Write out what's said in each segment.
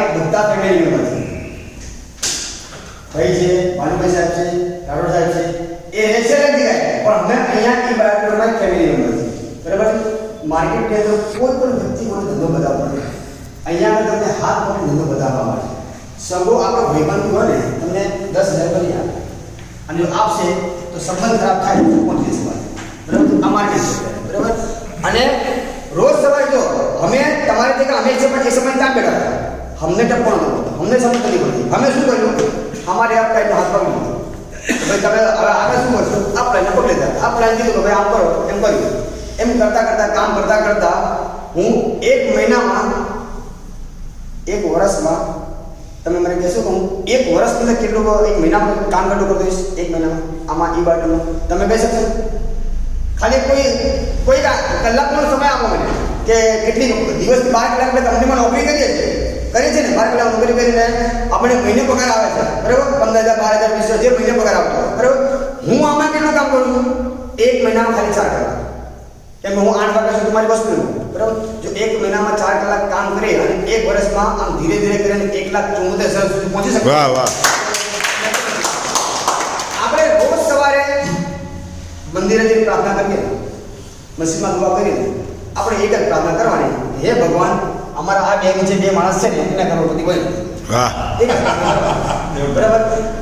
એક બધા family member ભાઈ છે, ભાનુભાઈ સાહેબ છે, રાઠોડ સાહેબ છે, એ રહે છે પણ અમે અહીંયા એ બાયોડેટામાં એક ફેમિલી મેમ્બર બરાબર? માર્કેટની અંદર કોઈ પણ વ્યક્તિ મને ધંધો બતાવવા નથી. અહીંયા તમને હાથ પકડી ધંધો બતાવવા માટે સગો આપણો ભાઈબંધ હોય ને, તમને દસ હજાર કરી આપે. અને જો આપશે, તો સંબંધ ખરાબ થાય તો પણ કેસ બરાબર? આ માર્કેટ બરાબર? અને રોજ સવારે જો, અમે તમારે જગ્યા અમે છે પણ એ સમય ત્યાં બેઠા હતા. અમને ટપ્પો નહોતું અમને સમજ નથી પડતી અમે શું કર્યું અમારે આ પ્લાન હાથ પકડી લીધો ભાઈ તમે હવે આગળ શું કરશો આ પ્લાન પકડી લીધા આ પ્લાન કીધું કે ભાઈ આમ કરો એમ કર્યું એમ કરતા કરતા કામ કરતા કરતા હું એક મહિનામાં એક વર્ષમાં તમે મને કહેશો કે હું એક વર્ષ પહેલાં કેટલું એક મહિનામાં કામ કેટલું કરતો હોઈશ એક મહિનામાં આમાં ઈ બાટનું તમે કહી શકશો ખાલી કોઈ કોઈ કલાકનો સમય આપો મને કે કેટલી દિવસ બાર કલાક આપણે કંપનીમાં નોકરી કરીએ છીએ કરીએ છીએ ને મારે પેલા નોકરી કરીને આપણે મહિને પગાર આવે છે બરાબર? પંદર હજાર બાર હજાર વીસ જે મહિને પગાર આવતો બરાબર? હું આમાં કેટલું કામ કરું છું? એક મહિનામાં ખાલી ચાર કલાક. કેમ હું આઠ વાગ્યા સુધી મારી વસ્તુ બરાબર? જો એક મહિનામાં ચાર કલાક કામ કરી અને એક વર્ષમાં આમ ધીરે ધીરે કરીને એક લાખ ચુમ્મોતેર હજાર સુધી પહોંચી શકીએ વાહ વાહ. આપણે રોજ સવારે મંદિરે જઈને પ્રાર્થના કરીએ મસ્જિદમાં દુઆ કરીએ. આપણે એક જ પ્રાર્થના કરવાની હે ભગવાન અમારા આ બેંક જે બે માણસ છે ને એને કરોડપતિ બને વાહ. એક જ બરાબર?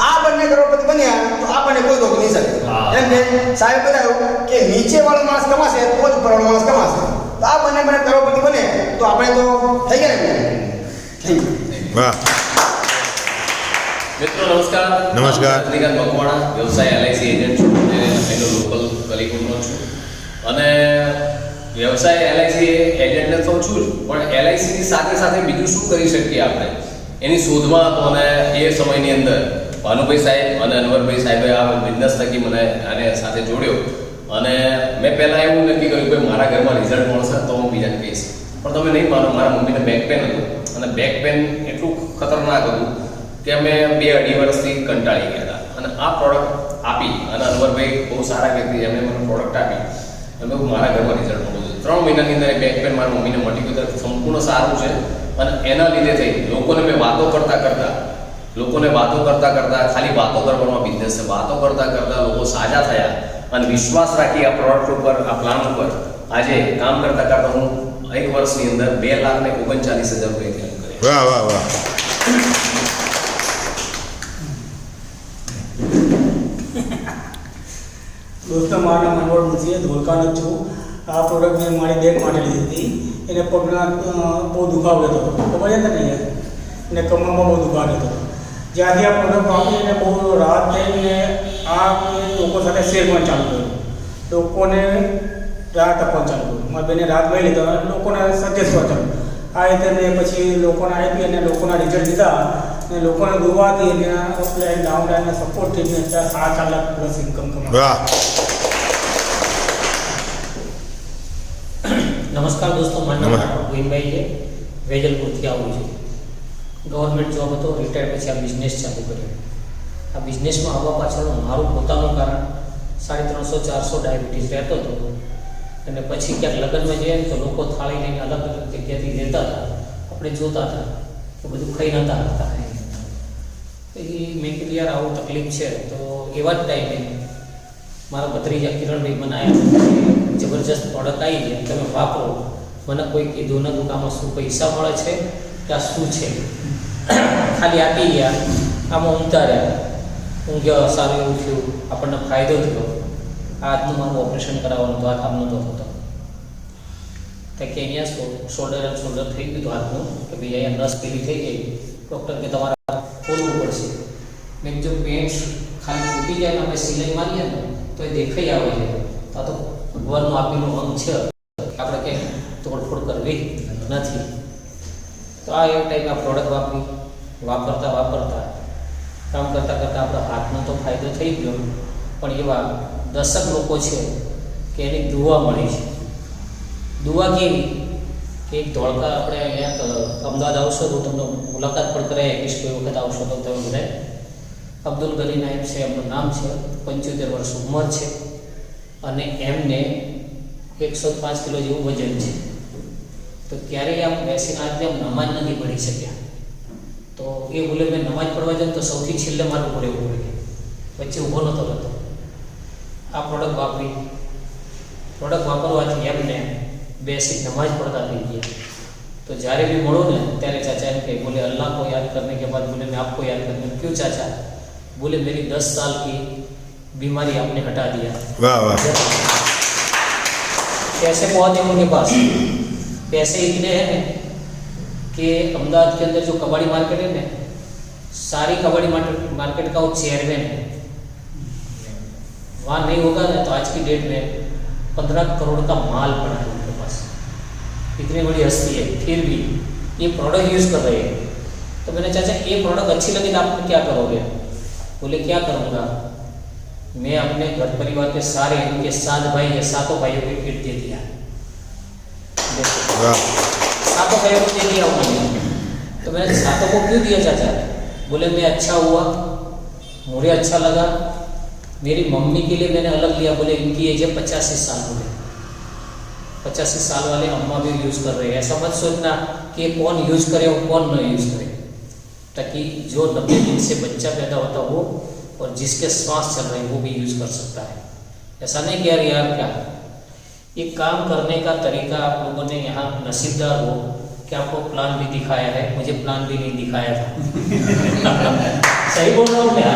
આ બંને કરોડપતિ બન્યા તો આપણને કોઈ રોક નહીં શકે. એમ કે સાહેબ બતાવ્યું કે નીચે વાળો માણસ કમાશે તો જ માણસ કમાશે. તો આ બંને બંને કરોડપતિ બને તો આપણે તો થઈ ગયા ને વાહ. મિત્રો નમસ્કાર. નમસ્કાર. રજનીકાંત મકવાણા વ્યવસાય એલઆઈસી એજન્ટ છું. અને લોકલ છું. અને વ્યવસાય એલઆઈસી એજન્ટને તો છું જ, પણ એલઆઈસીની સાથે સાથે બીજું શું કરી શકીએ આપણે? એની શોધમાં હતો અને એ સમયની અંદર ભાનુભાઈ સાહેબ અને અનવરભાઈ સાહેબે આ બિઝનેસ થકી મને આને સાથે જોડ્યો. અને મેં પહેલાં એવું નક્કી કર્યું કે મારા ઘરમાં રિઝલ્ટ મળશે તો હું બીજાને કહીશ. પણ તમે નહીં માનો, મારા મમ્મીને બેક પેન હતું. અને બેક પેન એટલું ખતરનાક હતું કે અમે બે અઢી વર્ષથી કંટાળી ગયા હતા. અને આ પ્રોડક્ટ આપી અને અનવરભાઈ બહુ સારા વ્યક્તિ, એમણે મને પ્રોડક્ટ આપી. એમ મારા ઘરમાં રિઝલ્ટ ત્રણ મહિનાની અંદર બેક પેન મારા મમ્મીને મટી ગયું. તો સંપૂર્ણ સારું છે. અને એના લીધે થઈ. લોકોને મેં વાતો કરતા કરતા લોકોને વાતો કરતા કરતા ખાલી વાતો કરવાનો બિઝનેસ છે વાતો કરતા કરતા લોકો સાજા થયા. અને વિશ્વાસ રાખી આ પ્રોડક્ટ ઉપર આ પ્લાન ઉપર આજે કામ કરતા કરતા હું એક વર્ષની અંદર બે લાખ ને ઓગણચાલીસ હજાર રૂપિયા ઇન્કમ વાહ વાહ વાહ. દોસ્તો મારું નામ અનવર મુનશી છે છું. આ પ્રોડક્ટ મેં મારી બેન માટે લીધી હતી. એને પગના બહુ દુખાવો હતો. ખબર છે ને એને કમરમાં બહુ દુખાવો હતો. જ્યાંથી આ પ્રોડક્ટ વાપરી એને બહુ રાહત થઈને આ લોકો સાથે શેર પણ ચાલુ કર્યું. લોકોને રાહત આપવાનું ચાલુ કર્યું. મારી બેને રાહત મળી લીધો લોકોને સજેસ્ટ કરવાનું ચાલુ આ રીતે મેં પછી લોકોને આપી અને લોકોના રિઝલ્ટ લીધા અને લોકોને દુવાથી અને ઓફલાઈન ડાઉનલાઈનના સપોર્ટથી મેં સાડા ચાર લાખ પ્લસ ઇન્કમ કમાવી નમસ્કાર દોસ્તો મારું. નામ ગોવિંદભાઈ છે. વેજલપુરથી આવું છું. ગવર્મેન્ટ જોબ હતો રિટાયર પછી આ બિઝનેસ ચાલુ કર્યો. આ બિઝનેસમાં આવવા પાછળનું મારું પોતાનું કારણ સાડી ત્રણસો ચારસો ડાયાબિટીસ રહેતો હતો. અને પછી ક્યાંક લગ્નમાં જઈએ તો લોકો થાળી લઈને અલગ અલગ જગ્યાથી લેતા હતા. આપણે જોતા હતા તો બધું ખાઈ નતા હતા પછી મેં કીધું યાર આવું તકલીફ છે. તો એવા જ ટાઈમે મારા ભત્રીજા કિરણભાઈ મને આવ્યા જબરજસ્ત પ્રોડક્ટ આવી છે. તમે વાપરો. મને કોઈ કીધું નતું કે આમાં શું પૈસા મળે છે કે આ શું છે? ખાલી આપી ગયા. આમાં ઊંઘતા ઊંઘ્યો સારું એવું થયું. આપણને ફાયદો થયો. આજનું મારું ઓપરેશન કરાવવાનું હતું. આ કામ નહોતો થતો. તો કે અહીંયા શોલ્ડર એન્ડ શોલ્ડર થઈ ગયું હતું હાથનું. કે ભાઈ અહીંયા નસ પેલી થઈ ગઈ. ડૉક્ટર કે તમારે ખોલવું પડશે. મેં જો પેન્ટ ખાલી તૂટી જાય ને આપણે સિલાઈ મારીએ ને તો દેખાઈ આવે છે તો ભગવાનનું આપેલું અંગ છે આપણે કંઈ તોડફોડ કરવી નથી તો આ એક ટાઈપ આ પ્રોડક્ટ વાપરી વાપરતા વાપરતા કામ કરતાં કરતાં આપણા હાથનો તો ફાયદો થઈ ગયો પણ એવા દશક લોકો છે કે એની દુવા મળી છે દુવા કેવી કે એક ધોળકા આપણે અહીંયા અમદાવાદ આવશો તો તમને મુલાકાત પણ કરાય એકવીસ કોઈ વખત આવશો તો તમે બધા અબ્દુલ ગની નાયબ છે, એમનું નામ છે, પંચોતેર વર્ષ ઉંમર છે. અને એમને એકસો પાંચ કિલો જેવું વજન છે. તો ક્યારેય આમ બેસીને આજે આમ નમાજ નથી પડી શક્યા. તો એ ભૂલે મેં નમાજ પડવા જાઉં તો સૌથી છેલ્લે મારું ઉપર એવું પડે વચ્ચે ઊભો નહોતો રહેતો. આ પ્રોડક્ટ વાપરી. પ્રોડક્ટ વાપરવાથી એમને બેસી નમાજ પડતા થઈ ગયા. તો જ્યારે બી મળો ને ત્યારે ચાચા એમ કે બોલે, અલ્લાહ કો યાદ કરને કે બાદ બોલે, મેં આપકો યાદ કરને ક્યું ચાચા? बोले मेरी दस साल की बीमारी आपने हटा दिया। वाह वाह। पैसे बहुत हैं उनके पास। पैसे इतने हैं कि अहमदाबाद के अंदर जो कबाड़ी मार्केट है ना सारी कबाड़ी मार्केट का वो चेयरमैन है। वहाँ नहीं होगा ना तो आज की डेट में पंद्रह करोड़ का माल पड़ा है उनके पास। इतनी बड़ी हस्ती है। फिर भी ये प्रोडक्ट यूज़ कर रहे हैं। तो मैंने चाचा ये प्रोडक्ट अच्छी लगी तो आप क्या करोगे? बोले क्या करूँगा? मैं अपने घर परिवार के सारे इनके सात भाई या सातों भाइयों को फिर दे दिया। सातों भाइयों को दे दिया उन्होंने। तो मैंने सातों को क्यों दिया चाचा? बोले मैं अच्छा हुआ मुझे अच्छा लगा मेरी मम्मी के लिए मैंने अलग लिया। बोले इनकी एज है पचासी साल हो गए पचासी साल वाले अम्मा भी यूज़ कर रहे हैं। ऐसा मत सोचना कि कौन यूज़ करे और कौन न यूज़ करे। ताकि जो नब्बे दिन से बच्चा पैदा होता हो और जिसके श्वास चल रहे हैं, वो भी यूज़ कर सकता है। ऐसा नहीं किया यार क्या? ये काम करने का तरीका आप लोगों ने यहाँ नसीबदार हो कि आपको प्लान भी दिखाया है, मुझे प्लान भी नहीं दिखाया था। सही बोल रहा हूँ क्या?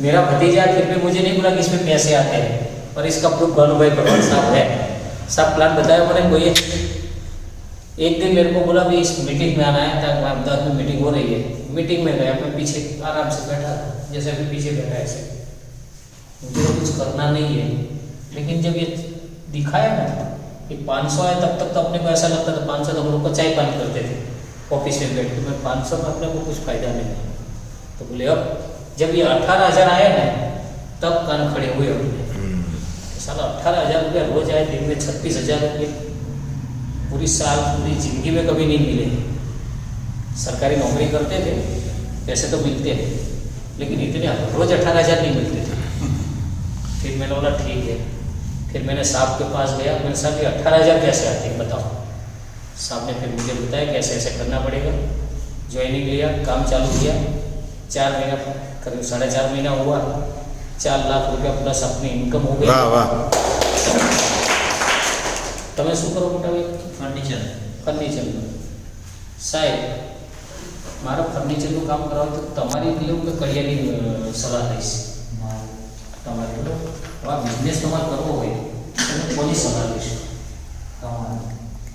मेरा भतीजा फिर भी मुझे नहीं बोला कि इसमें पैसे आते हैं और इसका प्रूफ भानु भाई साहब है। सब प्लान बताया मैंने कोई एक दिन मेरे को बोला भी इस मीटिंग में आना है तक अहमदाबाद में मीटिंग हो रही है। मीटिंग में गया मैं पीछे आराम से बैठा था जैसे अभी पीछे बैठा ऐसे। मुझे तो कुछ करना नहीं है। लेकिन जब ये दिखाया ना कि 500 आया तब तक तो अपने को ऐसा लगता था 500 तो हम लोग चाय पानी करते थे ऑफ़िस में बैठ के। मैं 500 में अपने को कुछ फ़ायदा नहीं तो बोले अब जब ये अठारह हज़ार आया ना तब कान खड़े हुए अपने। हम्म। साल अठारह हज़ार रुपया रोज आए दिन में छत्तीस हज़ार रुपये। पूरी साल, पूरी ज़िंदगी में कभी नहीं मिले। सरकारी नौकरी करते थे, पैसे तो मिलते थे लेकिन इतने रोज अठारह हज़ार नहीं मिलते थे। फिर मैंने बोला, ठीक है। फिर मैंने साहब के पास गया, मैंने साहब, ये अठारह हज़ार कैसे आते हैं, बताओ? साहब ने फिर मुझे बताया कैसे ऐसे करना पड़ेगा। ज्वाइनिंग लिया, काम चालू किया। चार महीना करीब साढ़े चार महीना हुआ। चार लाख रुपया प्लस अपनी इनकम हो गई। वाह वाह। તમે શું કરો મોટા ભાઈ? ફર્નિચર ફર્નિચરનું સાહેબ મારા ફર્નિચરનું કામ કરાવું તો તમારી લેવું કે કરિયાની સલાહ લઈશ. તમારે બરાબર આ બિઝનેસ તમારે કરવો હોય તમે કોની સલાહ લઈશ?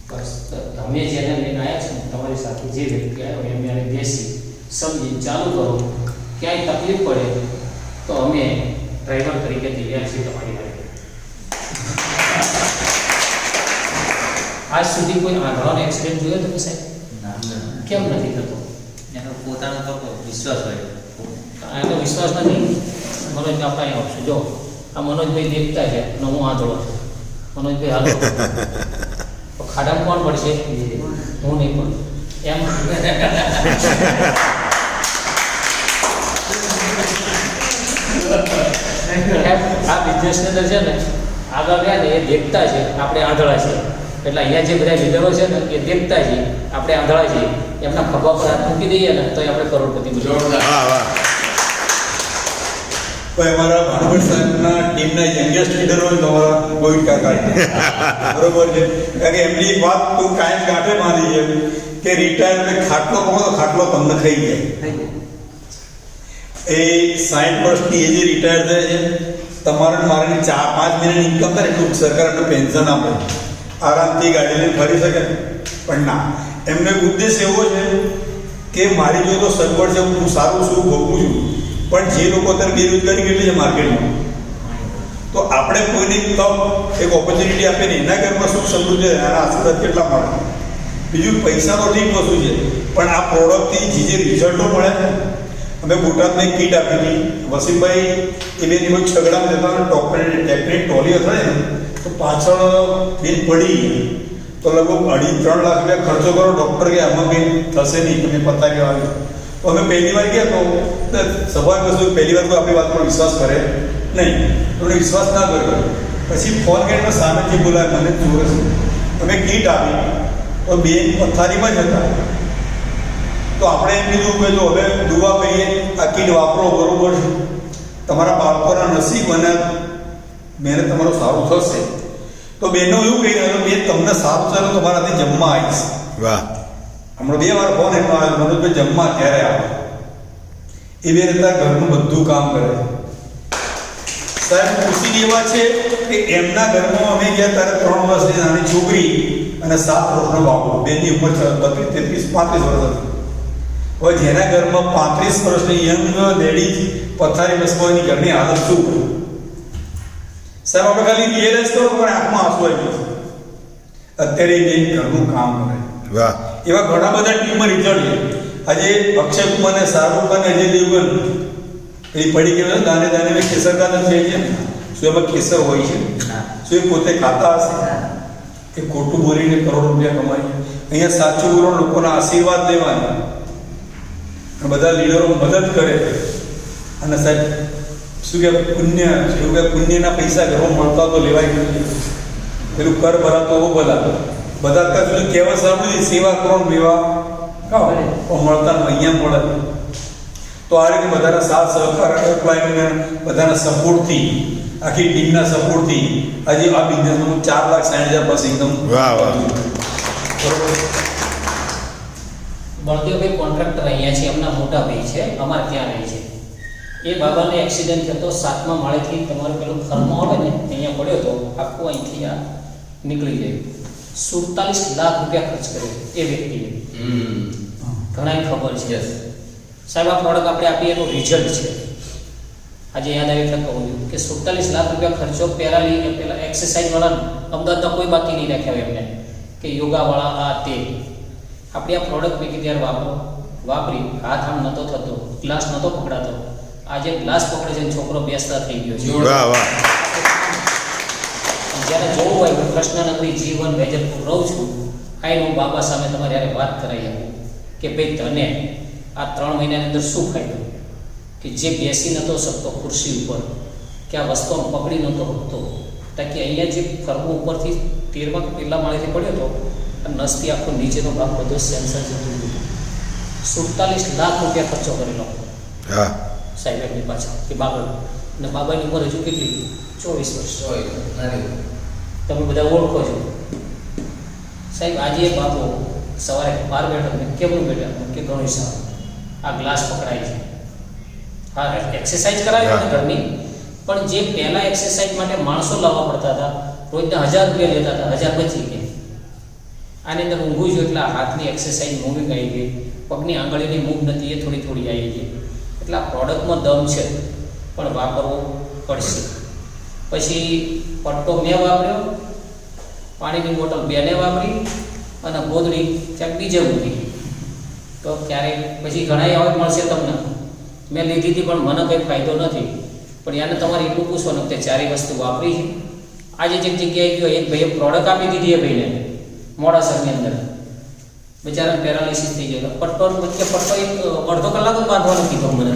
બસ તમે જેને લઈને આવ્યા છો તમારી સાથે જે વ્યક્તિ આવ્યો એમને એને બેસી સમજી ચાલુ કરો. ક્યાંય તકલીફ પડે તો અમે ડ્રાઈવર તરીકે તૈયાર છીએ તમારી આજ સુધી કોઈ આંધળાનો એક્સિડન્ટ જોયો તમે સાહેબ કેમ નથી થતો? એનો પોતાનો તો વિશ્વાસ હોય. આ એનો વિશ્વાસ નથી. મનોજ કાપા અહીં આવશે. જો આ મનોજભાઈ દેખતા છે અને હું આંધળો છું. મનોજભાઈ હાલો. ખાડામાં કોણ પડશે? હું નહીં પણ. એમ? આ બિઝનેસની અંદર છે ને આગળ ગયા ને એ દેખતા છે આપણે આંધળા છીએ. એટલે અહીંયા જે બધા લીડરો છે ને એ દેખતા છે આપણે આંધળા છીએ એમના ખભા પર હાથ મૂકી દઈએ ને તો આપણે કરોડપતિ ટીમના યંગેસ્ટ કારણ કે એમની વાત કાયમ ગાંઠે માની છે કે રિટાયરમેન્ટ ખાટલો કહો તો ખાટલો તમને ખાઈ જાય. એ સાઠ વર્ષની એજે રિટાયર થાય છે તમારે મારે ચાર પાંચ મહિનાની ઇન્કમ થાય એટલું સરકાર પેન્શન આપે. આરામથી ગાડીને ફરી શકે. પણ ના, એમને ઉદ્દેશ એવો છે કે મારી જો તો સગવડ છે, હું સારું છું, ભોગવું છું. પણ જે લોકો અત્યારે બેરોજગારી કેટલી છે માર્કેટમાં, તો આપણે કોઈને તક એક ઓપોર્ચ્યુનિટી આપીને એના ઘરમાં શું સમૃદ્ધિ એના આશીર્વાદ કેટલા મળે? બીજું પૈસા તો ઠીક વસ્તુ છે, પણ આ પ્રોડક્ટથી જે જે રિઝલ્ટો મળે અમે બોટાદમાં એક કીટ આપી હતી વસીમભાઈ એ બે દિવસ છગડામાં જતા ડૉક્ટરને ટેપની ટોલી હતા ને તો પાછળ ભીત પડી તો લગભગ અઢી ત્રણ લાખ રૂપિયા ખર્ચો કરો ડૉક્ટર કે આમાં કંઈ થશે નહીં તમે પતા કે આવી તો અમે પહેલી વાર ગયા તો સભા કશું પહેલી વાર તો આપણી વાત પર વિશ્વાસ કરે નહીં એમણે વિશ્વાસ ના કર્યો પછી ફોન કરીને સામેથી બોલાય મને ચોરસ અમે કીટ આપી તો બે પથારીમાં જ હતા આપણે એમ કીધું કે જો હવે દુવા કહીએ આ કીટ વાપરો બરોબર છે. તમારા બાળકોના નસીબ અને મહેનત તમારું સારું થશે. તો બેનો એવું કહી રહ્યો બે તમને સારું છે તો તમારાથી જમવા આવીશ. વાહ. હમણાં બે વાર ફોન એટલો આવ્યો મનોજભાઈ જમવા ત્યારે આવે. એ બે રીતના ઘરનું બધું કામ કરે સાહેબ ખુશી એવા છે કે એમના ઘરમાં અમે ગયા ત્યારે ત્રણ વર્ષની નાની છોકરી અને સાત વર્ષનો બાબુ બેની ઉંમર બત્રીસ તેત્રીસ પાંત્રીસ વર્ષ હતી. હવે જેના ઘરમાં પાંત્રીસ વર્ષની યંગ લેડી પથારી બસવાની ઘરની હાલત શું સાહેબ આપણે ખાલી રિયલાઇઝ કરો પણ આંખમાં આંસુ આવી જશે અત્યારે બેન ઘરનું કામ કરે. વાહ. એવા ઘણા બધા ટીમમાં રિઝલ્ટ છે આજે અક્ષય કુમાર ને શાહરૂખ ખાન અજય દેવગન એ પડી ગયો દાને દાને મેં કેસર ખાતા છે છે શું એમાં કેસર હોય છે? શું એ પોતે ખાતા હશે? એ ખોટું બોલીને કરોડ રૂપિયા કમાય અહીંયા સાચું બોલો લોકોના આશીર્વાદ લેવાના. બધા લીડરો મદદ કરે. અને સાહેબ શું કે પુણ્ય શું કે પુણ્યના પૈસા ઘરમાં મળતા તો લેવાય નહીં. પેલું કર ભરાતો હો ભલા. બધા અત્યાર સુધી કહેવા સાંભળી સેવા કરો મેવા ખાઓ મળતા અહીંયા મળે. તો આ રીતે બધાના સાથ સહકાર એમ્પ્લોયમેન્ટ બધાના સપોર્ટથી આખી ટીમના સપોર્ટથી આજે આ બિઝનેસમાં હું ચાર લાખ સાઠ હજાર પાસે એકદમ વાહ, વાહ. બરોબર? બળદેવભાઈ કોન્ટ્રાક્ટર અહીંયા છે એમના મોટા ભાઈ છે અમારે ત્યાં રહે છે. એ બાબાને એક્સિડન્ટ થયો તો સાતમા માળેથી તમારું પેલું ફર્મો આવે ને અહીંયા પડ્યો તો આખું અહીંથી આ નીકળી ગયું. સુડતાલીસ લાખ રૂપિયા ખર્ચ કર્યો એ વ્યક્તિએ. ઘણા ખબર છે. સાહેબ આ પ્રોડક્ટ આપણે આપીએ એનું રિઝલ્ટ છે. આજે યાદ આવી એટલે કહું છું કે સુડતાલીસ લાખ રૂપિયા ખર્ચો પહેલા લઈને પહેલાં એક્સરસાઇઝવાળા અમદાવાદના કોઈ બાકી નહીં રાખ્યા હોય એમને. કે યોગાવાળા આ તે. આપણી આ પ્રોડક્ટ મેં ત્યારે વાપરો. વાપરી. હાથ આમ નહોતો થતો. ગ્લાસ નહોતો પકડાતો. આજે ગ્લાસ પકડે છે છોકરો બેસતા થઈ ગયો છે. જ્યારે જોવું હોય હું કૃષ્ણનગરી જીવન વેજલપુર રહું છું આઈને હું બાબા સામે તમારે જ્યારે વાત કરાવી આપું કે ભાઈ તને આ ત્રણ મહિનાની અંદર શું ફાયદો? કે જે બેસી નહોતો શકતો ખુરશી ઉપર કે આ વસ્તુ પકડી નહોતો શકતો તાકી અહીંયા જે ફરવું ઉપરથી તેરમાં પેલા માળેથી પડ્યો હતો નસથી આખો નીચેનો ભાગ બધો સેન્સર જતું હતું સુડતાલીસ લાખ રૂપિયા ખર્ચો કરેલો. હા. સાહેબ એમની પાછળ કે બાબા અને બાબાની ઉંમર હજુ કેટલી ચોવીસ વર્ષ. તમે બધા ઓળખો છો. સાહેબ આજે એ બાબો સવારે બાર બેઠો મેં કેવું બેઠા? કે ઘણું સારું આ ગ્લાસ પકડાય છે. હા એક્સરસાઇઝ કરાવી ને ઘરની? પણ જે પહેલા એક્સરસાઇઝ માટે માણસો લાવવા પડતા હતા રોજના હજાર રૂપિયા લેતા હતા હજાર બચી ગયા આની અંદર ઊંઘું છું એટલે હાથની એક્સરસાઇઝ મૂવિંગ આવી ગઈ. પગની આંગળીની મૂવ નથી, એ થોડી થોડી આવી ગઈ. એટલે આ પ્રોડક્ટમાં દમ છે, પણ વાપરવો પડશે. પછી પટ્ટો મેં વાપર્યો, પાણીની બોટલ બેને વાપરી અને ગોદડી ક્યાંક બીજે મૂકી. તો ક્યારેક પછી ઘણા એવા મળશે તમને. મેં લીધી હતી પણ મને કંઈ ફાયદો નથી. પણ યાને તમારે એટલું પૂછવાનું કે ચારેય વસ્તુ વાપરી છે. આજે જે જગ્યાએ ગયો, એક ભાઈએ પ્રોડક્ટ આપી દીધી એ ભાઈને. મોડાસરની અંદર. બિચારા પેરાલિસિસ થઈ ગયો પટ્ટો વચ્ચે પટ્ટો એક અડધો કલાક જ બાંધવાનો કીધો મને.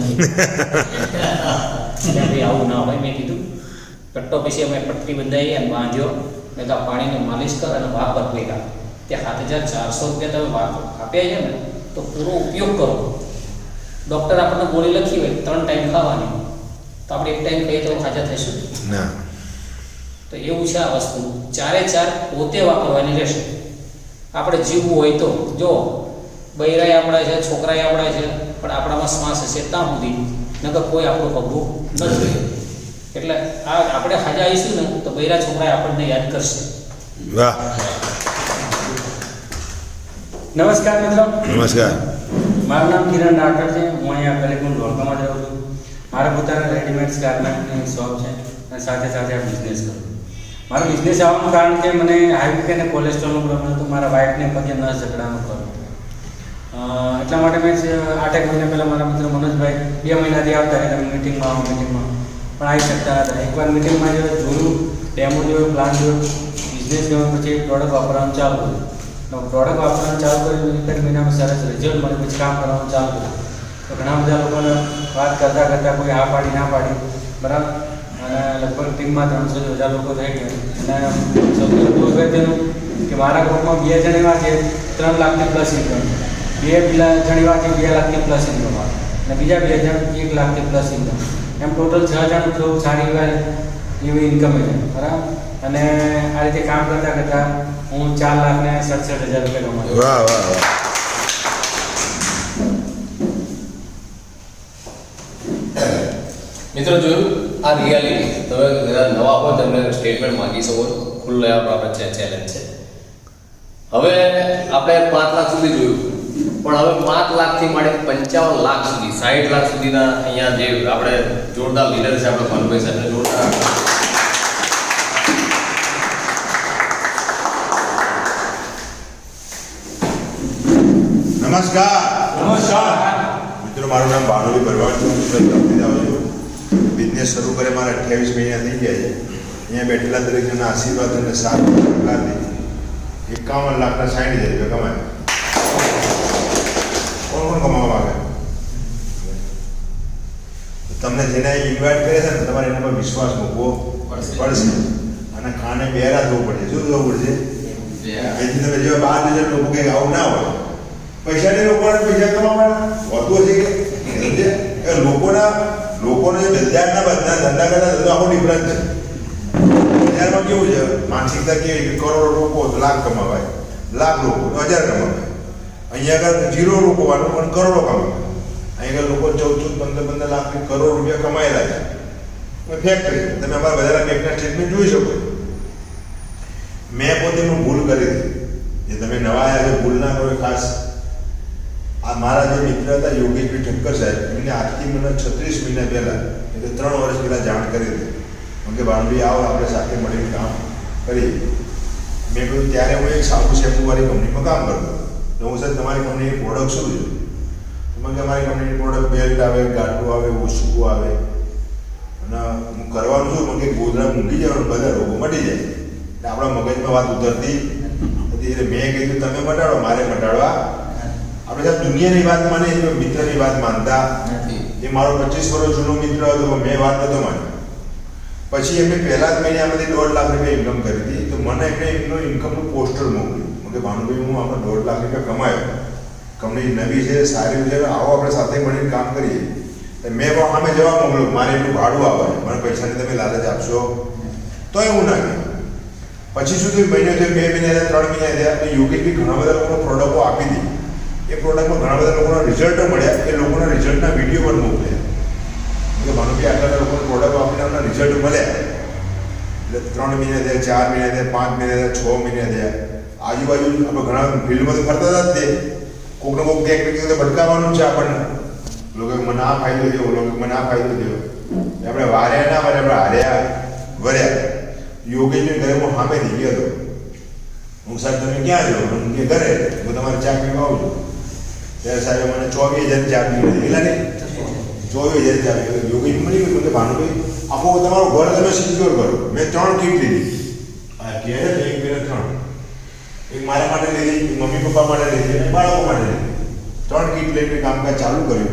ભાઈ આવું ના હોય મેં કીધું. પટ્ટો પછી અમે પટ્ટી બંધાવી અને બાંધ્યો. મેં તો પાણીને માલિશ કર અને વાપર ભેગા તે સાત હજાર ચારસો રૂપિયા તમે વાપ આપ્યા છે ને તો પૂરો ઉપયોગ કરો. ડૉક્ટર આપણને ગોળી લખી હોય ત્રણ ટાઈમ ખાવાની. તો આપણે એક ટાઈમ કહીએ તો ખાજા થઈશું તો એવું છે આ વસ્તુ. ચારે ચાર પોતે વાપરવાની રહેશે. આપણે જીવવું હોય તો. જો બૈરાય આપણા છે છોકરાય આપણા છે પણ આપણામાં શ્વાસ હશે ત્યાં સુધી. નકર કોઈ આપણું પગલું નથી. એટલે આ આપણે હાજા આવીશું ને તો બૈરા છોકરાએ આપણને યાદ કરશે. વાહ. નમસ્કાર મિત્રો. નમસ્કાર. મારું નામ કિરણ ડાકર છે. હું અહીંયા કલેકુંડ ધોળકામાં જ રહું છું. મારા પોતાના રેડીમેડ ગાર્મેન્ટની શોપ છે. અને સાથે સાથે આ બિઝનેસ કરું મારો બિઝનેસ આવવાનું કારણ કે મને હાઈવી અને કોલેસ્ટ્રોલનો પ્રોબ્લેમ હતો મારા વાઇફને પગે ન ઝઘડાનો પ્રોબ્લેમ એટલા માટે મેં આઠેક મહિના પહેલાં મારા મિત્ર મનોજભાઈ બે મહિનાથી આવતા હતા મિટિંગમાં આવો મિટિંગમાં પણ આવી શકતા હતા. એકવાર મિટિંગમાં જો જોયું ડેમો જોયો પ્લાન જોયો બિઝનેસ જોયો પછી પ્રોડક્ટ વાપરવાનું ચાલુ કર્યું. પ્રોડક્ટ વાપરવાનું ચાલુ કર્યું એક મહિનામાં સરસ રિઝલ્ટ મળ્યું, પછી કામ કરવાનું ચાલુ કર્યું. તો ઘણા બધા લોકોને વાત કરતાં કરતાં કોઈ હા પાડી, ના પાડી. બરાબર? અને લગભગ ટીમમાં ત્રણસો હજાર લોકો થઈ ગયા. અને સૌથી વધુ અગત્યનું કે મારા ગ્રુપમાં બે જણ એવા છે, ત્રણ લાખની પ્લસ ઇન્કમ બે પેલા જણીવાથી બે લાખની પ્લસ ઇન્કમ અને બીજા બે જણ એક લાખની પ્લસ ઇન્કમ એમ ટોટલ છ જણ તો સારી એવા ઇન્કમ છે. બરાબર? અને આ રીતે કામ કરતાં કરતાં હું ચાર લાખ ને સડસઠ હજાર રૂપિયા વાહ. મિત્રો જોયું આ રિયાલિટી તમે બધા નવા હોય તમને સ્ટેટમેન્ટ માંગી શકો. ખુલ્લે આપણે ચેલેન્જ છે. હવે આપણે પાંચ લાખ સુધી જોયું. પણ હવે પાંચ લાખથી માંડી પંચાવન લાખ સુધી સાઠ લાખ સુધીના અહીંયા જે આપણે જોરદાર લીડર છે આપણે ભાનુભાઈ સાહેબને જોરદાર નમસ્કાર. નમસ્કાર. મિત્રો મારું નામ ભાનુભાઈ ભરવાડ છે. બિઝનેસ શરૂ કરે મારા અઠ્યાવીસ મહિના થઈ ગયા છે. અહીંયા બેઠેલા દરેક જણના આશીર્વાદ અને સાથ સરકારથી એકાવન લાખના સાઠ હજાર રૂપિયા કમાય. કોણ કોણ કમાવા માંગે? તમને જેને ઇન્વાઇટ કરે છે ને તમારે એના પર વિશ્વાસ મૂકવો પડશે. અને કાને બેરા થવું પડશે. શું થવું પડશે? તમે જેવા બાર હજાર લોકો કંઈક આવું ના હોય પૈસાની લોકોને પૈસા કમાવાના. હોતું હશે કે? લોકોના લોકોને ધંધાના બધા ધંધા કરતા ધંધો આખો ડિફરન્સ છે. બજારમાં કેવું છે? માનસિકતા કેવી કે કરોડો લોકો લાખ કમાવાય, લાખ લોકો હજાર કમાવાય. અહીંયા આગળ જીરો રોકવાનું પણ કરોડો કમાવાય. અહીંયા આગળ લોકો ચૌદ ચૌદ, પંદર પંદર લાખ કરોડ રૂપિયા કમાયેલા છે. ફેક્ટરી તમે અમારા બધાના બેંકના સ્ટેટમેન્ટ જોઈ શકો મેં પોતે ભૂલ કરી હતી જે તમે નવા આવ્યા ભૂલ ના કરો ખાસ. આ મારા જે મિત્ર હતા, યોગેશભાઈ ઠક્કર સાહેબ, એમને આજથી મને છત્રીસ મહિના પહેલાં, એટલે ત્રણ વર્ષ પહેલાં જાણ કરી હતી. કે ભાણભાઈ આવો, આપણે સાથે મળીને કામ કરીએ. મેં કહ્યું ત્યારે હું એક સાબુ શેમ્પૂવાળી કંપનીમાં કામ કરતો તો હું, સાહેબ, તમારી કંપનીની પ્રોડક્ટ શું છે? તો મને કે અમારી કંપનીની પ્રોડક્ટ બેલ્ટ આવે ગાટું આવે, ઓછું આવે. અને હું કરવાનું છું મને કે ગોદરા મૂકી જવાનું બધા રોગો મટી જાય. એટલે આપણા મગજમાં વાત ઉતરતી હતી એટલે મેં કીધું, તમે મટાડો, મારે મટાડવા. આપણે બધા દુનિયાની વાત માને તો મિત્રની વાત માનતા નથી. એ મારો પચીસ વર્ષ જૂનો મિત્ર હતો મેં વાત નતો માની. પછી એમને પહેલા જ મહિને આમાંથી દોઢ લાખ રૂપિયા ઇન્કમ કરી હતી. તો મને એમને એમનું ઇન્કમનું પોસ્ટર મોકલ્યું. કે ભાનુભાઈ, હું આપણે દોઢ લાખ રૂપિયા કમાયો. કંપની નવી છે સારી છે આવો, આપણે સાથે મળીને કામ કરીએ. તો મેં પણ સામે જવાબ મોકલું મારે એટલું ભાડું આવે મને પૈસાની તમે લાલચ આપશો? તો એવું ના કહ્યું પછી થયું? મહિનો થયો, બે મહિના થયા, ત્રણ મહિના થયા. તો બી ઘણા બધા લોકો પ્રોડક્ટો આપી દીધી. એ પ્રોડક્ટમાં ઘણા બધા લોકોના રિઝલ્ટો મળ્યા. એ લોકોના રિઝલ્ટના વીડિયો પણ મોકલ્યા. કે ભાનુભાઈ આટલા બધા લોકોને પ્રોડક્ટ આપીને અમને રિઝલ્ટ મળ્યા. એટલે ત્રણ મહિના થયા, ચાર મહિના થયા, પાંચ મહિના થયા, છ મહિના થયા. આજુબાજુ આપણે ઘણા ફિલ્ડમાં તો ફરતા હતા તે. કોકને કોક ક્યાંક ને ક્યાંક ભટકાવવાનું છે આપણને. લોકો મને આ ફાયદો થયો લોકો મને આ ફાયદો થયો. આપણે વાર્યા ના વાર્યા, આપણે હાર્યા, વર્યા. યોગેશને ઘરે હું સામે થઈ ગયો હતો. હું સાહેબ, તમે ક્યાં હું કે ઘરે. હું તમારે ચા પીવા આવું છું. ત્યારે સાહેબ મને ચોવીસ હજાર ચા પીવા એટલે ને ચોવીસ હજાર ચા યોગી મળી ગયું. કે ભાનુભાઈ આખો તમારો ઘર તમે સિક્યોર કરો. મેં ત્રણ કીટ લીધી. આ છે એક, બે ત્રણ. એક મારા માટે લીધી મમ્મી પપ્પા માટે લીધી અને બાળકો માટે લીધી ત્રણ કીટ લઈને કામકાજ ચાલુ કર્યું.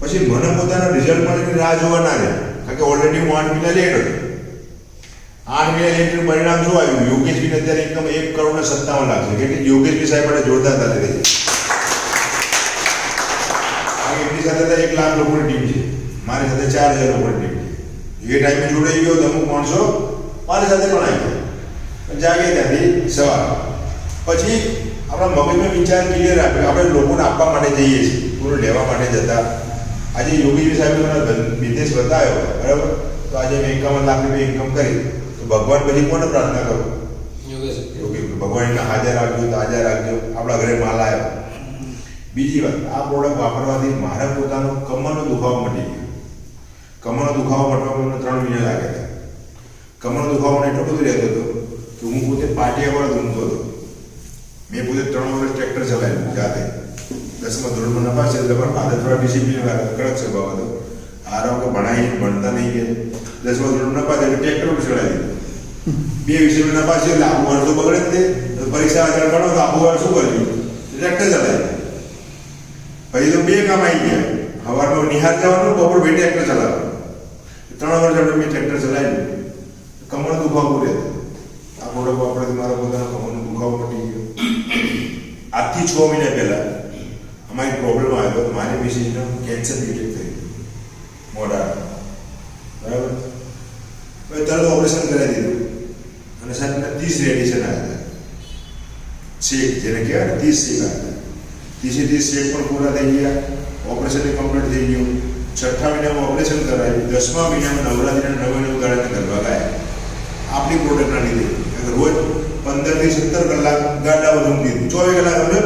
પછી મને પોતાના રિઝલ્ટ માટે રાહ જોવા ના રહે કારણ કે ઓલરેડી હું આઠ મહિના લેટ હતો. આઠ મહિના લેટનું પરિણામ શું આવ્યું? યોગેશભાઈ અત્યારે એકદમ એક કરોડ સત્તાવન લાખ છે. એટલે યોગેશભાઈ સાહેબ માટે જોરદાર તાલી રહી સાથે તો એક લાખ લોકોની ટીમ છે મારી સાથે ચાર હજાર લોકોની ટીમ છે એ ટાઈમે જોડાઈ ગયો તો અમુક માણસો મારી સાથે પણ આવી ગયા જાગે ત્યાંથી સવાર પછી આપણા મગજમાં વિચાર ક્લિયર આપ્યો આપણે લોકોને આપવા માટે જઈએ છીએ પૂરું લેવા માટે જતા આજે યોગીજી સાહેબે મને બિઝનેસ બતાવ્યો બરાબર તો આજે મેં એકાવન લાખ રૂપિયા ઇન્કમ કરી તો ભગવાન પછી કોને પ્રાર્થના કરું યોગેશ યોગી ભગવાન એમને હાજર રાખજો તાજા રાખજો આપણા ઘરે માલ આવ્યો બીજી વાત, આ પ્રોડક્ટ વાપરવાથી મારા પોતાનો કમરનો દુખાવો મટી ગયો. કમરનો દુખાવો મટવામાં મને ત્રણ મહિના લાગ્યા હતા. કમરનો દુખાવો મને એટલો બધો રહેતો હતો કે હું પોતે પાટિયા પર ધૂમતો હતો. મેં પોતે ત્રણ વર્ષ ટ્રેક્ટર ચલાવ્યું જાતે દસમા ધોરણમાં નફા છે એટલે પણ ફાધર થોડા ડિસિપ્લિન કડક સ્વભાવ હતો. આરામ કે ભણાઈ ભણતા નહીં કે. દસમા ધોરણ નપાસ એટલે ટ્રેક્ટર પર ચડાવી દીધું. બે વિષયમાં નફા છે એટલે આખું વર્ષ તો બગડે જ તે. પરીક્ષા આગળ ભણો તો આખું વર્ષ શું કર્યું ટ્રેક્ટર ચલાવ્યું પછી તો બે કામ આવી ગયા. સવારમાં નિહાર જવાનું, બપોર બે ટ્રેક્ટર ચલાવવાનું. ત્રણ વર્ષ આપણે મેં ટ્રેક્ટર ચલાવ્યું. કમર દુખાવું રહે. આ પ્રોડક્ટ આપણે મારો પોતાનો કમરનું દુખાવો મટી ગયો. આજથી છ મહિના પહેલા અમારી પ્રોબ્લેમ આવ્યો તો મારી મિસિસને કેન્સર થઈ ગયું મોઢા. બરાબર? હવે તરત ઓપરેશન કરાવી દીધું. અને સાહેબ ત્રીસ રેડિશન આવ્યા હતા શેક, જેને કહેવાય ને ત્રીસ શેક આવ્યા હતા ત્રીસે ત્રીસ શેક પણ પૂરા થઈ ગયા. ઓપરેશન કમ્પ્લીટ થઈ ગયું. છઠ્ઠા મહિનામાં ઓપરેશન કરાવ્યું દસમા મહિનામાં નવરાત્રીના નવે નવ દાડાને ગરબા ગાયા આપણી પ્રોડક્ટના લીધે. કારણ કે રોજ પંદરથી સત્તર કલાક ગાડા બધું ઊંઘી ચોવીસ કલાક સમજો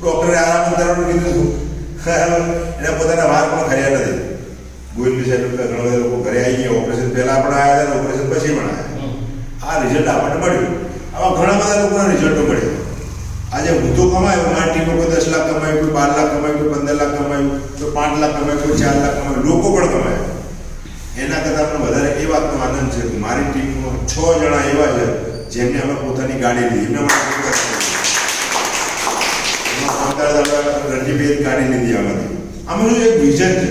ડૉક્ટરે આરામ કરવાનું કીધું હતું. એના પોતાના વાર પણ ખર્યા નથી. ગોવિંદ સાહેબ ઘણા બધા લોકો ઘરે આવી ગયા. ઓપરેશન પહેલા પણ આવ્યા હતા ઓપરેશન પછી પણ આવ્યા આ રિઝલ્ટ આપણને મળ્યું. આવા ઘણા બધા લોકોના રિઝલ્ટો મળ્યા. આજે હું તો કમાયો મારી ટીમે કોઈ દસ લાખ કમાયું, કોઈ બાર લાખ કમાયું, કોઈ પંદર લાખ કમાયું, કોઈ પાંચ લાખ કમાયું, કોઈ ચાર લાખ કમાયું, લોકો પણ કમાયા. એના કરતાં પણ વધારે એ વાતનો આનંદ છે કે મારી ટીમમાં છ જણા એવા છે જેમને અમે પોતાની ગાડી લીધી. એમને રણજીભાઈ ગાડી લીધી આમાંથી. આમાં એક વિઝન છે.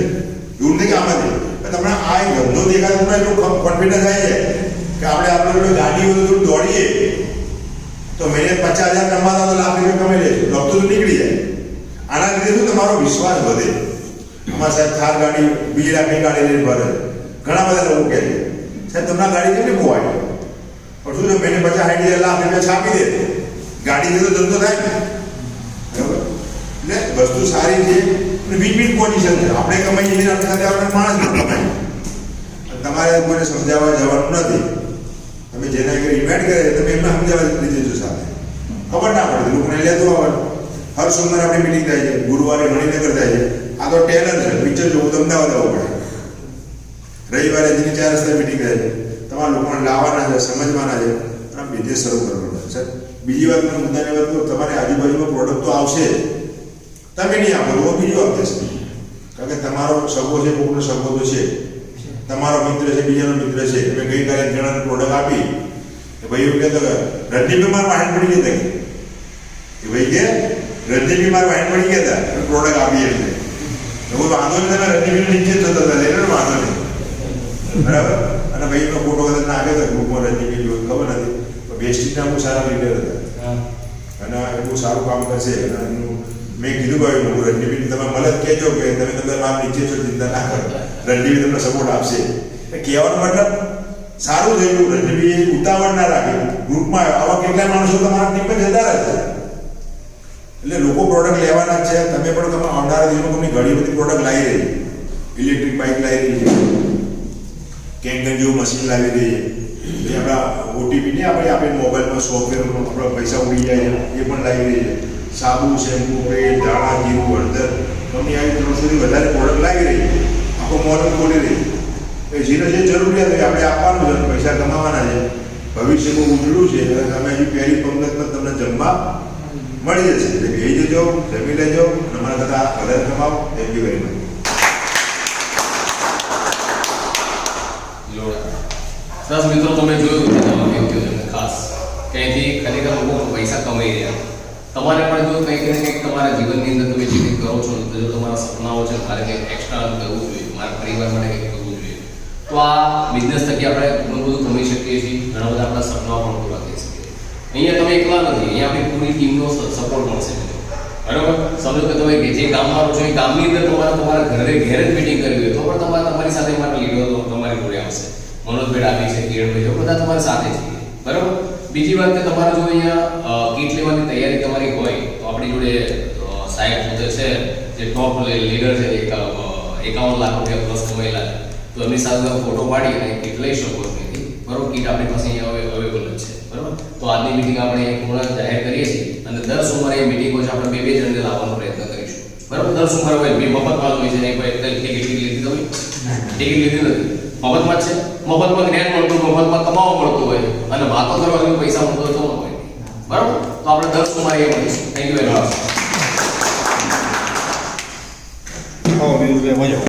એવું નથી કે આમાંથી. તમને આ એક ધંધો દેખાય તમને એટલું કોન્ફિડન્સ આવી જાય કે આપણે આપણે જોડે ગાડી હોય તો થોડું દોડીએ. તો મહિને પચાસ હજાર કમાતા તો લાખ રૂપિયા કમાઈ લેશું હપ્તો તો નીકળી જાય આના લીધે શું તમારો વિશ્વાસ વધે અમારા સાહેબ થાર ગાડી બીજી લાખની ગાડી લઈને ફરે ઘણા બધા લોકો કહે છે સાહેબ તમને આ ગાડી કેમની ખોવાય પણ શું છે મહિને પચાસ સાઠ હજાર લાખ રૂપિયા છાપી દે ગાડી તો ધંધો થાય ને બરાબર એટલે વસ્તુ સારી છે અને વિન વિન પોઝિશન છે આપણે કમાઈએ છીએ આપણી સાથે આપણે માણસ પણ કમાય અને તમારે કોઈને સમજાવવા જવાનું નથી તમે જેના આગળ ઇન્વાઇટ કરે તમે એમને સમજાવવા લઈ છો સાથે. ખબર ના પડે, લોકોને લેતો આવવાનું હર સોમવારે આપણી મિટિંગ થાય છે, ગુરુવારે મણિનગર થાય છે. આ તો ટેલર છે પિક્ચર જોવું તો અમદાવાદ આવવું પડે. રવિવારે જેની ચાર રસ્તા મિટિંગ થાય છે. તમારા લોકોને લાવવાના છે, સમજવાના છે અને બિઝનેસ શરૂ કરવાનો છે. બીજી વાત મને મુદ્દાની વાત કરું તમારી આજુબાજુમાં પ્રોડક્ટ તો આવશે તમે નહીં આપો, તો બીજો આપશે કારણ કે તમારો સગો છે, કોકનો સગો તો છે. તમારો મિત્ર છે બીજાનો મિત્ર છે તમે ગઈકાલે જણાને પ્રોડક્ટ આપી કે ભાઈ એવું કહેતો કે રજની બીમાર વાહન પડી ગયા હતા કે? ભાઈ કે રજની મારા વાહન પડી ગયા હતા પ્રોડક્ટ આપી એટલે એવું વાંધો નહીં તમે રણજીતભાઈ નીચે જ જતા હતા એટલે વાંધો નહીં. બરાબર? અને ભાઈ નો ફોટો કદાચ નાખ્યો હતો ગ્રુપમાં રજની જોયું ખબર નથી. બેસ્ટીના બહુ સારા લીડર હતા. અને બહુ સારું કામ કરશે અને એનું મેં કીધું ભાઈ, હું રણજીતભાઈ તમે જ કહેજો કે તમે તમે મારા નીચે છો, ચિંતા ના કરો. રણજીતભાઈ તમને સપોર્ટ આપશે. કહેવાનો મતલબ સારું થયેલું રણજીતભાઈ ઉતાવળ ના રાખે. ગ્રુપમાં આવા કેટલા માણસો તમારા ટીમમાં જતા રહેશે એટલે લોકો પ્રોડક્ટ લેવાના છે. તમે પણ તમે આવનારા દિવસમાં તમને ઘણી બધી પ્રોડક્ટ લાવી રહી ઇલેક્ટ્રિક બાઇક લાવી રહી છે. કેંગન જેવું મશીન લાવી રહી છે. આપણા ઓટીપી ને આપણે આપણે મોબાઈલમાં સોફ્ટવેરમાં આપણા પૈસા ઉડી જાય એ પણ લાવી રહી છે. સાબુ, શેમ્પુ પેટ દાણા, જીરું, હળદર. કંપની આવી ત્રણસોથી વધારે પ્રોડક્ટ લાવી રહી. આખો મોલ ખોલી રહી. એ જેને જે જરૂરિયાત હોય આપણે આપવાનું છે પૈસા કમાવાના છે. ભવિષ્ય બહુ ઉજળું છે. એટલે તમે હજી પહેલી પંગતમાં તમને જમવા મળી જશે. એટલે બેસી જજો જમી લેજો અને અમારા બધા વધારે કમાવો. થેન્ક યુ વેરી મચ સરસ મિત્રો તમે જોયું કે ખાસ. કે અહીંથી ખરેખર લોકો પૈસા કમાઈ રહ્યા. તમારે પણ જો કંઈક ને કંઈક તમારા જીવનની અંદર તમે જે કંઈક કરો છો જો તમારા સપનાઓ છે મારે કંઈક એક્સ્ટ્રા કરવું જોઈએ, મારા પરિવાર માટે કંઈક કરવું જોઈએ. તો આ બિઝનેસ થકી આપણે ઘણું બધું કમાઈ શકીએ છીએ, ઘણા બધા આપણા સપનાઓ પણ પૂરા થઈ શકીએ અહીંયા તમે એકલા નથી, અહીંયા આપણી પૂરી ટીમનો સપોર્ટ મળશે બરાબર? સમજો કે તમે જે રહો છો, એ ગામની અંદર તમારે તમારા ઘરે, ઘેર જ મીટિંગ કરવી હોય, તો પણ તમારે, તમારી સાથે મારા લીડરો તમારી જોડે આવશે. મનોજભાઈ આવી છે કિરણભાઈ બધા તમારી સાથે છે બીજી વાત કે તમારે જો અહીંયા કીટ લેવાની તૈયારી તમારી હોય તો આપણી જોડે સાહેબ પોતે છે જે ટોપ લીડર છે એકાવન લાખ રૂપિયા પ્લસ કમાયેલા તો એમની સાથે ફોટો પાડી અને કીટ લઈ શકો છો અહીંથી બરાબર? કીટ આપણી પાસે અહીંયા અવેલેબલ છે. બરાબર? તો આજની મિટિંગ આપણે પૂર્ણ જાહેર કરીએ છીએ અને દર સોમવારે એ મિટિંગ હોય આપણે બે બે જણને લાવવાનો પ્રયત્ન કરીશું. બરાબર? દર સોમવારે હોય બે મફતમાં હોય છે નહીં ટિકિટ લીધી તમે? ટિકિટ લીધી નથી? મફતમાં જ છે? મફતમાં જ્ઞાન મળતું મફતમાં કમાવા મળતું હોય અને વાતો કરવાની પૈસા મળતો હોય બરાબર? તો આપણે દસ સોમવારે એ મળીશું. Thank you very much